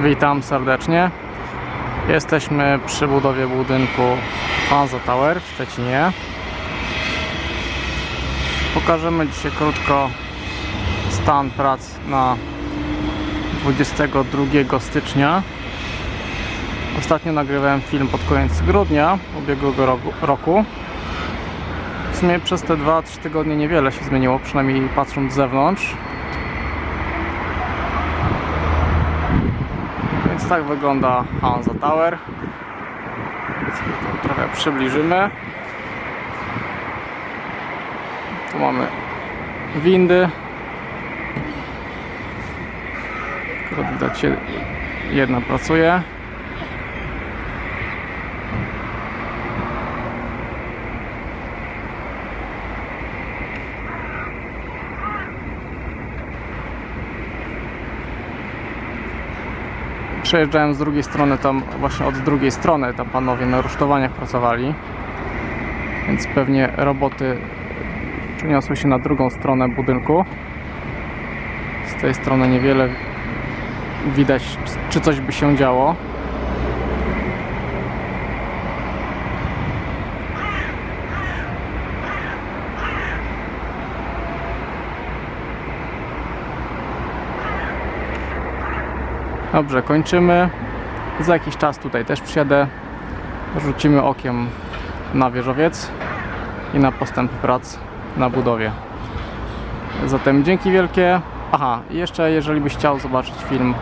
Witam serdecznie. Jesteśmy przy budowie budynku Hansa Tower w Szczecinie. Pokażemy dzisiaj krótko stan prac na 22 stycznia. Ostatnio nagrywałem film pod koniec grudnia ubiegłego roku. W sumie przez te 2-3 tygodnie niewiele się zmieniło, przynajmniej patrząc z zewnątrz. Tak wygląda Hansa Tower. Trochę przybliżymy. Tu mamy windy. Akurat widać je- jedna pracuje. Przejeżdżałem z drugiej strony, tam właśnie od drugiej strony tam panowie na rusztowaniach pracowali. Więc pewnie roboty przeniosły się na drugą stronę budynku. Z tej strony niewiele widać, czy coś by się działo. Dobrze, kończymy. Za jakiś czas tutaj też przyjadę. Rzucimy okiem na wieżowiec i na postęp prac na budowie. Zatem dzięki wielkie. Aha, jeszcze jeżeli byś chciał zobaczyć film,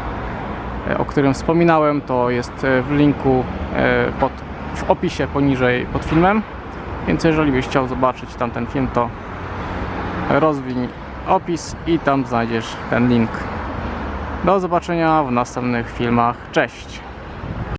e, o którym wspominałem, to jest e, w linku e, pod, w opisie poniżej pod filmem. Więc jeżeli byś chciał zobaczyć tamten film, to rozwiń opis i tam znajdziesz ten link. Do zobaczenia w następnych filmach. Cześć!